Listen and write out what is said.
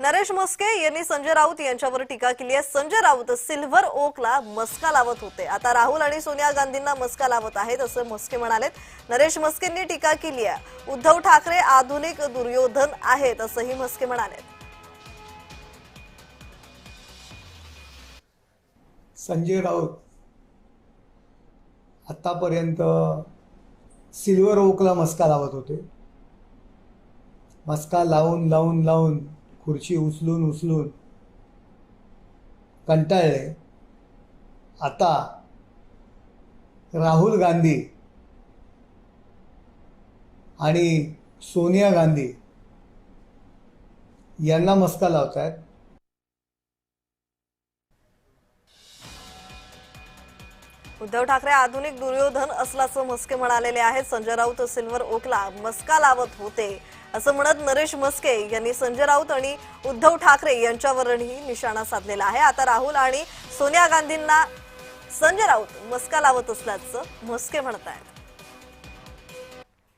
नरेश मस्के यांनी संजय राऊत यांच्यावर टीका केली आहे. संजय राऊत सिल्व्हर ओकला मस्का लावत होते. आता राहुल आणि सोनिया गांधींना मस्का लावत आहेत असं म्हस्के म्हणालेत. नरेश मस्केंनी टीका केली आहे. उद्धव ठाकरे आधुनिक दुर्योधन आहेत असंही म्हस्के म्हणाले संजय राऊत आत्तापर्यंत सिल्वर ओकला मस्का लावत होते. मस्का लावून लावून लावून खुर्ची उचलून उचलून. कंटाळले. आता राहुल गांधी आणि सोनिया गांधी यांना मस्का लावत आहेत उद्धव ठाकरे आधुनिक दुर्योधन असल्याचं मस्के म्हणालेले आहेत. संजय राऊत सिल्वर ओकला मस्का लावत होते. असं म्हणत नरेश म्हस्के यांनी संजय राऊत आणि उद्धव ठाकरे यांच्यावरही निशाणा साधलेला आहे. आता राहुल आणि सोनिया गांधींना संजय राऊत मस्का लावत असल्याचं म्हस्के म्हणत आहेत